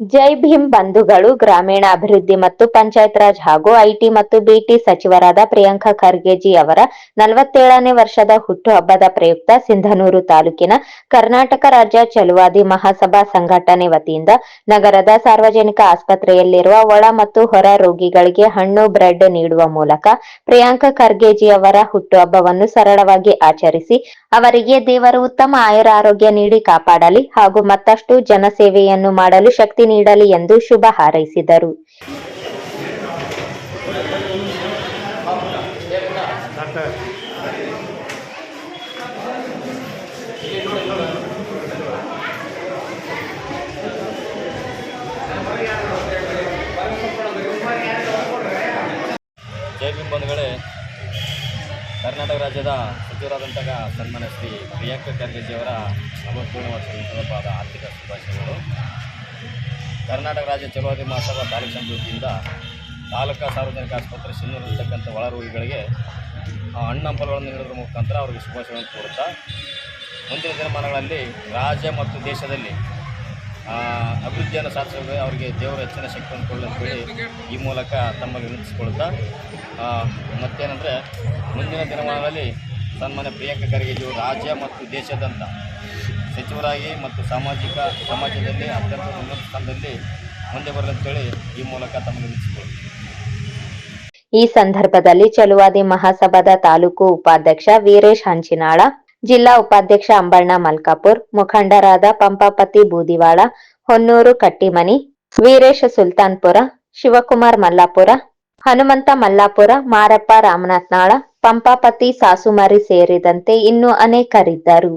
ಜೈ ಭೀಮ್ ಬಂಧುಗಳು ಗ್ರಾಮೀಣ ಅಭಿವೃದ್ಧಿ ಮತ್ತು ಪಂಚಾಯತ್ ರಾಜ್ ಹಾಗೂ ಐಟಿ ಮತ್ತು ಬಿಟಿ ಸಚಿವರಾದ ಪ್ರಿಯಾಂಕಾ ಖರ್ಗೆಜಿ ಅವರ ನಲವತ್ತೇಳನೇ ವರ್ಷದ ಹುಟ್ಟುಹಬ್ಬದ ಪ್ರಯುಕ್ತ ಸಿಂಧನೂರು ತಾಲೂಕಿನ ಕರ್ನಾಟಕ ರಾಜ್ಯ ಚಲುವಾದಿ ಮಹಾಸಭಾ ಸಂಘಟನೆ ವತಿಯಿಂದ ನಗರದ ಸಾರ್ವಜನಿಕ ಆಸ್ಪತ್ರೆಯಲ್ಲಿರುವ ಒಳ ಮತ್ತು ಹೊರ ರೋಗಿಗಳಿಗೆ ಹಣ್ಣು, ಬ್ರೆಡ್ ನೀಡುವ ಮೂಲಕ ಪ್ರಿಯಾಂಕಾ ಖರ್ಗೆಜಿ ಅವರ ಹುಟ್ಟುಹಬ್ಬವನ್ನು ಸರಳವಾಗಿ ಆಚರಿಸಿ ಅವರಿಗೆ ದೇವರು ಉತ್ತಮ ಆಯುರ ಆರೋಗ್ಯ ನೀಡಿ ಕಾಪಾಡಲಿ ಹಾಗೂ ಮತ್ತಷ್ಟು ಜನಸೇವೆಯನ್ನು ಮಾಡಲು ಶಕ್ತಿ ನೀಡಲಿ ಎಂದು ಶುಭ ಹಾರೈಸಿದರು. ಕರ್ನಾಟಕ ರಾಜ್ಯದ ಸಚಿವರಾದಂತಹ ಸನ್ಮಾನ ಶ್ರೀ ಪ್ರಿಯಾಂಕಾ ಖರ್ಗೆಜಿಯವರ ನಲವತ್ತೇಳನೇ ವರ್ಷದ ಆರ್ಥಿಕ ಶುಭಾಶಯಗಳು. ಕರ್ನಾಟಕ ರಾಜ್ಯ ಚಲುವಾದಿ ಮಹಾಸಭಾ ತಾಲೂಕು ಸಮೃದ್ಧಿಯಿಂದ ತಾಲೂಕಾ ಸಾರ್ವಜನಿಕ ಆಸ್ಪತ್ರೆ ಸಿನ್ನೂರಿರ್ತಕ್ಕಂಥ ಒಳ ರೋಗಿಗಳಿಗೆ ಆ, ಹಣ್ಣು ಹಂಪಲುಗಳನ್ನು ನೀಡೋದ್ರ ಮುಖಾಂತರ ಅವರಿಗೆ ಶುಭಾಶಯಗಳನ್ನು ಕೋರುತ್ತಾ ಮುಂದಿನ ದಿನಮಾನಗಳಲ್ಲಿ ರಾಜ್ಯ ಮತ್ತು ದೇಶದಲ್ಲಿ ಅಭಿವೃದ್ಧಿಯನ್ನು ಸಾಧಿಸಲು ಅವರಿಗೆ ದೇವರ ಹೆಚ್ಚಿನ ಶಕ್ತಿಯನ್ನು ಕೊಡಲು ಈ ಮೂಲಕ ತಮ್ಮಲ್ಲಿ ವಿನಂತಿಸಿಕೊಳ್ತಾ ಆ, ಮತ್ತೇನೆಂದರೆ ಮುಂದಿನ ದಿನಮಾನದಲ್ಲಿ ಸನ್ಮಾನ್ಯ ಪ್ರಿಯಾಂಕಾ ಖರ್ಗೆಜಿಯವರು ರಾಜ್ಯ ಮತ್ತು ದೇಶದಂತ ಸಚಿವರಾಗಿ ಮತ್ತು ಸಾಮಾಜಿಕ ಸಮಾಜದಲ್ಲಿ ಅತ್ಯಂತ ಉನ್ನತ ಸ್ಥಾನದಲ್ಲಿ ಮುಂದೆ ಬರಲಂತೇಳಿ ಈ ಮೂಲಕ ತಮ್ಮನ್ನು ವಿನಂತಿಸಿಕೊಳ್ತೀನಿ. ಈ ಸಂದರ್ಭದಲ್ಲಿ ಚಲುವಾದಿ ಮಹಾಸಭಾದ ತಾಲೂಕು ಉಪಾಧ್ಯಕ್ಷ ವೀರೇಶ್ ಹಂಚಿನಾಳ, ಜಿಲ್ಲಾ ಉಪಾಧ್ಯಕ್ಷ ಅಂಬಣ್ಣ ಮಲ್ಕಾಪುರ್, ಮುಖಂಡರಾದ ಪಂಪಾಪತಿ ಬೂದಿವಾಳ, ಹೊನ್ನೂರು ಕಟ್ಟಿಮನಿ, ವೀರೇಶ ಸುಲ್ತಾನ್ಪುರ, ಶಿವಕುಮಾರ್ ಮಲ್ಲಾಪುರ ಹನುಮಂತ ಮಲ್ಲಾಪುರ ಮಾರಪ್ಪ ರಾಮನಾಥ್ನಾಳ ಪಂಪಾಪತಿ ಸಾಸುಮಾರಿ ಸೇರಿದಂತೆ ಇನ್ನೂ ಅನೇಕರಿದ್ದರು.